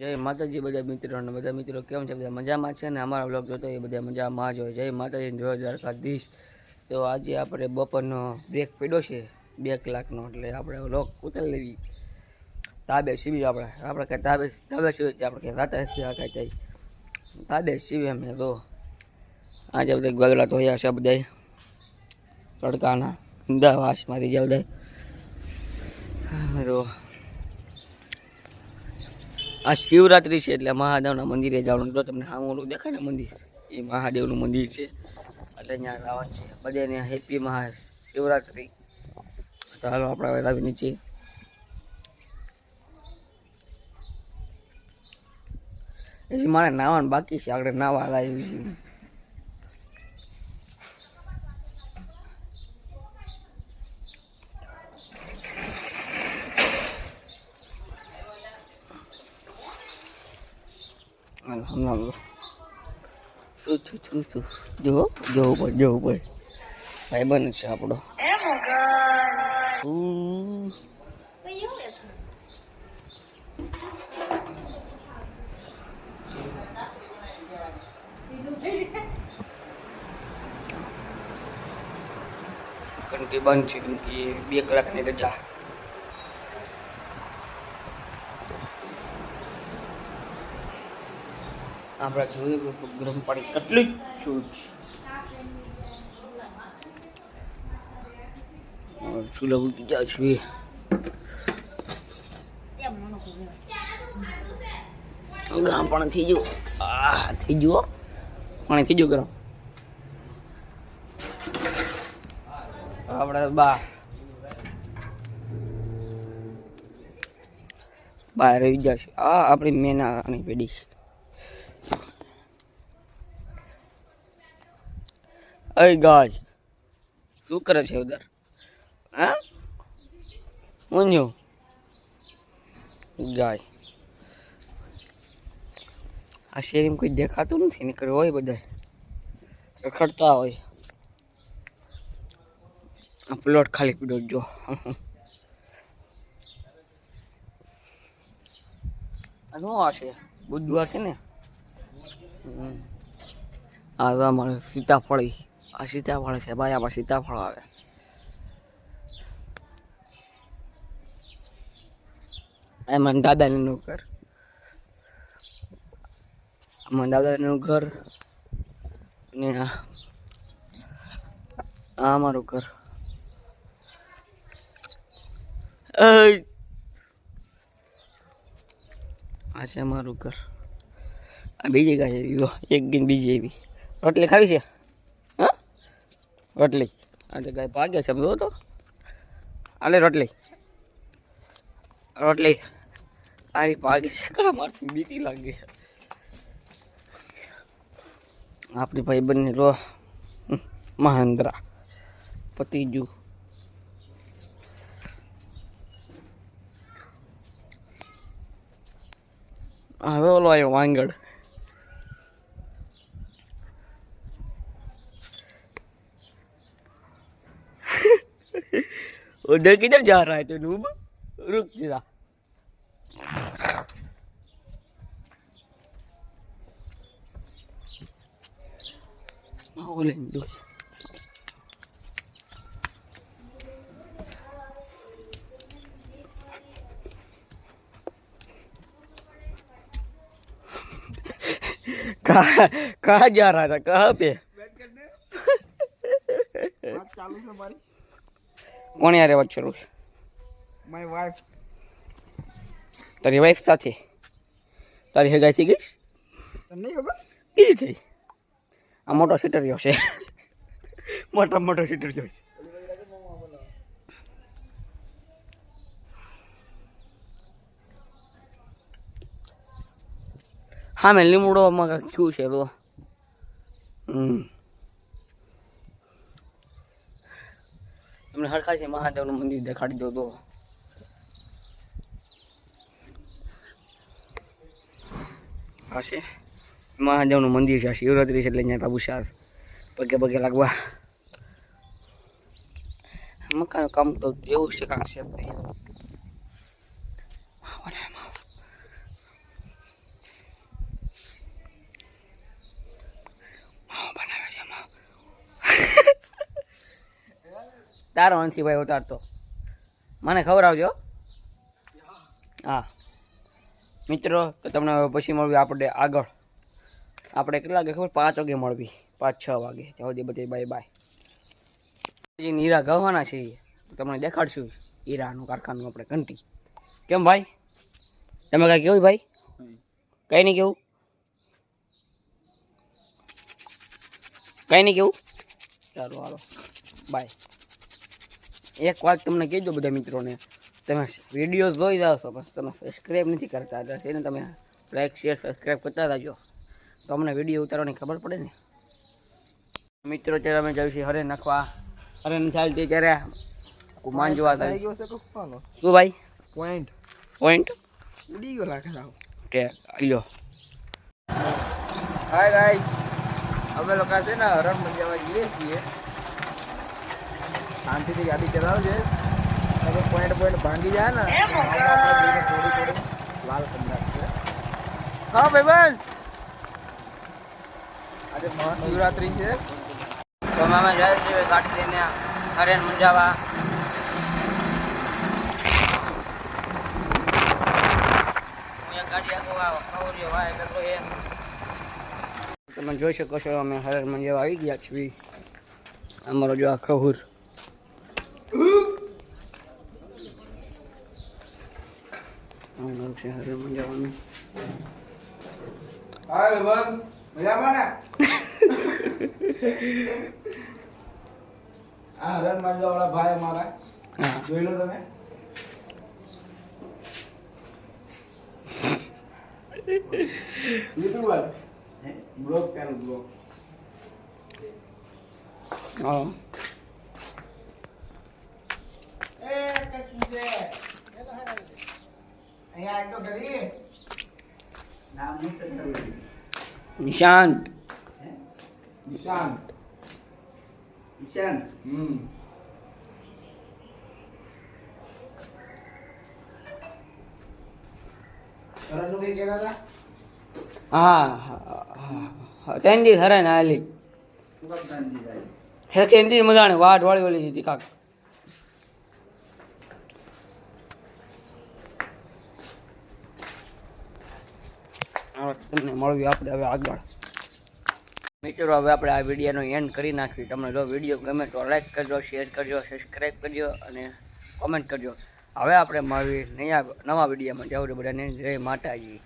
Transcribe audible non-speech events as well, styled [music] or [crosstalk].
જય માતાજી બધા મિત્રોને બધા મિત્રો કેમ છે? બધા મજામાં છે ને? અમારા બ્લોગ જોતો એ બધા મજામાં જ હોય. જય માતાજી જય દ્વારકાધીશ. તો આજે આપણે બપોરનો બ્રેક પડ્યો છે, બે કલાકનો. એટલે આપણે લોક ઉતારી લેવી. તાબે સીવી આપણે. આપણે કાંઈ તાબે તાબે સીવી આપણે કાંઈ થયા કાંઈ થાય. તાબે સીવી અમે તો. આજે બધા ગગડા ધોયા છે બધા તડકાના. ઊંધા જ્યાં બધા તો આ શિવરાત્રિ છે એટલે મહાદેવના મંદિરે જવાનું. જો તમને ઓલું દેખાય ને મંદિર, એ મહાદેવનું મંદિર છે. એટલે ત્યાં જવાનું છે. બધાને હેપી મહા શિવરાત્રિ તો હાલો આપણે હવે લાવી નીચે. હજી મારે નાવાનું બાકી છે. આપણે નાવા લાવી છે હાલો, હમણાં હમણાં. શું શું શું શું જો જોવું પડે જોવું પડે ભાઈ બને છે આપણો ઉહ. ઘંટી બંધ છે ઘંટી બે કલાકની રજા આપણે જોઈએ તો ગરમ પાણી કેટલી છૂટ ચૂલા ઉગી ગયા છે ગરમ પાણી થઈ ગયું. આ થઈ ગયું. પાણી થઈ ગયું ગરમ. આપણે બા બહાર રહી જશે આ આપણી મેનાની પેઢી અય ગાય. શું કરે છે ઉધર? હા? ઊંઝું ગાય. આ શેરીમાં કોઈ દેખાતું નથી નીકળ્યું હોય બધા રખડતા હોય. આ પ્લોટ ખાલી પીડો જો. આ શું હશે બુધવાર છે ને. આ અમારે સીતાફળ. આ સીતાફળ છે, ભાઈ, આમાં સીતાફળ આવે. એમાં દાદાનું ઘર. આમાં દાદાનું ઘર ને આ અમારું ઘર. આ છે અમારું ઘર. આ બીજી ગાય એવી એક ગીન બીજી એવી રોટલી ખાવી છે? રોટલી. આ તો ગાય ભાગે છે બધો તો? આલે રોટલી. રોટલી. આરી ભાગે છે. કા મારથી બીકી લાગે. આપણી ભાઈ બંને રો મહેન્દ્રા પતિજુ હવે ઓલો આવ્યો વાંગડ उधर किधर जा रहा है तू नूब रुक जरा कहा जा रहा था कहाँ पे बात चालू से हमारी કોણ યારે વાત શરૂ છે? માય વાઈફ તારી વાઈફ સાથે? તારી હગાઈ થઈ ગઈ? તમને નહીં ખબર? કેવી થઈ. આ મોટો સીટર રહ્યો છે. [laughs] મોટા મોટો સીટર રહ્યો છે. હા મેં લીમડોમાં થયું છે તો હમ. તમને છે, મહાદેવનું મંદિર દેખાડી દો તો. આ મહાદેવનું મંદિર છે શિવરાત્રી છે એટલે અહીંયા તાબુશાર પગે પગે લાગવા. મકાન કામ તો એવું છે કાંક છે તારો નથી ભાઈ ઉતારતો. મને ખવડાવજો હા. મિત્રો તો તમને પછી મળવી આપણે આગળ. આપણે કેટલા વાગે ખબર? પાંચ વાગે મળવી. પાંચ છ વાગે. ત્યાં સુધી બધી બાય બાય. પછી નીરા ગવાના છે તમને દેખાડશું હીરાનું કારખાનું આપણે ઘંટી. કેમ ભાઈ? તમે કાંઈ કેવું ભાઈ? કંઈ નહીં કેવું. કંઈ નહીં કેવું. ચાલો હાલો. બાય. એક વાત તમને કહેજો બધા મિત્રોને તમે વીડિયો જોઈ જાઓ છો બસ તમે સબસ્ક્રાઈબ નથી કરતા હતા એને તમે લાઈક શેર સબસ્ક્રાઈબ કરતા રહેજો. તો અમને વીડિયો ઉતારવાની ખબર પડે ને? મિત્રો ત્યારે અમે જઈશું હરે નાખવા. હરે ચાલતી ત્યારે. કુમાન જોવા થાય. શું ભાઈ? પોઈન્ટ પોઈન્ટ ઉડી ગયો રાખે કે લ્યો હાય ગાઈસ અમે લોકો છે ને હરણ મંજાવા જઈએ છીએ. શાંતિથી ગાડી ચલાવજે. અગર પોઈન્ટ પોઈન્ટ ભાંગી જાય ને થોડી થોડી લાલ કરી નાખશે હા ભાઈબંધ! આજે મહાશિવરાત્રી છે. તો મામા જાય છે ગાડી લઈને હરેન મંજાવા. તમે જોઈ શકો છો અમે હરેન મંજાવા આવી ગયા છીએ. અમારો જો આ ખહુર નામ છે હરેન મંજાવાનું હાય ભાઈબંધ મજામાં ને આ હરણ માંજવા વાળા ભાઈ અમારા હા જોઈ લો તમે યુટ્યુબર બ્લોગ ચેનલ બ્લોગ હા એ કચ્છી છે અહીંયા આય તો કરી નિશાંત. નિશાંત. ઈશાન હમ. હા હા હા ત્રણ દિવસ હરે ને હાલી. ત્રણ દિવસ મજાણે વાટ વાળી વાળી હતી કાક હવે તમને મળવી આપણે હવે આગળ. મિત્રો, હવે આપણે આ વિડીયોનો એન્ડ કરી નાખવી તમને જો વીડિયો ગમે તો લાઈક કરજો શેર કરજો સબસ્ક્રાઈબ કરજો અને કોમેન્ટ કરજો. હવે આપણે મળવી નયા નવા વિડીયોમાં. જાવ બધાને. જય માતાજી.